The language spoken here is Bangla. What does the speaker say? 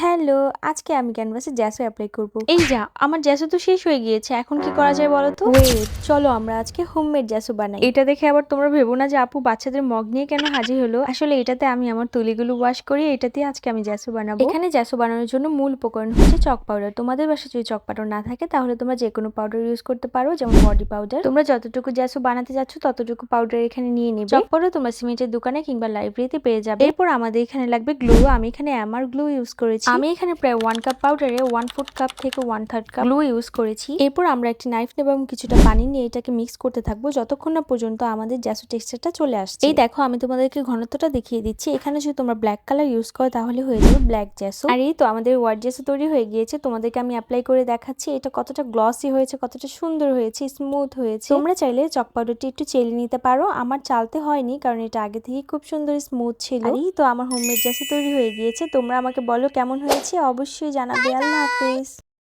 হ্যালো আজকে আমি ক্যানভাসে জ্যাসো অ্যাপ্লাই করব। এই যা আমার জ্যাসো তো শেষ হয়ে গিয়েছে এখন কি করা যায় বলো তো? ওয়েট চলো আমরা আজকে হোমমেড জ্যাসো বানাই। এটা দেখে আবার তোমরা ভেবো না যে আপু বাচ্চাদের মগ নিয়ে কেন হাজির হলো? আসলে এটাতে আমি আমার তুলিগুলো ওয়াশ করি এটাতে আজকে আমি জ্যাসো বানাবো। এখানে জ্যাসো বানানোর জন্য মূল উপকরণ হচ্ছে চক পাউডার তোমাদের বাসায় যদি চক পাউডার না থাকে তাহলে তোমরা যে কোনো পাউডার ইউজ করতে পারো যেমন বডি পাউডার তোমরা যতটুকু জ্যাসো বানাতে যাচ্ছ ততটুকু পাউডার এখানে নিয়ে নেবে। চক পাউডার তোমরা সিমেন্টের দোকানে কিংবা লাইব্রেরিতে পেয়ে যাবে। এরপর আমাদের এখানে লাগবে গ্লু। আমি এখানে অ্যামার গ্লু ইউজ করেছি। আমি এখানে প্রায় ওয়ান কাপ পাউডারে ওয়ান ফোর্থ কাপ থেকে one third cup glue use করেছি। এরপর আমরা একটি নাইফ নেব এবং কিছুটা পানি নিয়ে এটাকে মিক্স করতে থাকব। যতক্ষণ না পর্যন্ত আমাদের জ্যাসো টেক্সচারটা চলে আসছে। এই দেখো, আমি তোমাদেরকে ঘনত্বটা দেখিয়ে দিচ্ছি। এখানে যদি তোমরা ব্ল্যাক কালার ইউজ করো, তাহলে হয়ে যাবে ব্ল্যাক জ্যাসো আর এই তো আমাদের হোয়াইট জ্যাসো তৈরি হয়ে গিয়েছে। তোমাদেরকে আমি অ্যাপ্লাই করে দেখাচ্ছি। এটা কতটা গ্লসি হয়েছে, কতটা সুন্দর হয়েছে স্মুথ হয়েছে। তোমরা চাইলে চক পাউডারটি একটু চেলে নিতে পারো। আমার চালতে হয়নি, কারণ এটা আগে থেকে খুব সুন্দর স্মুথ ছিল। এই তো আমার হোমমেড জ্যাসো তৈরি হয়ে গিয়েছে। তোমরা আমাকে বলো কেমন হয়েছে অবশ্যই জানাবে। আল্লাহ হাফেজ।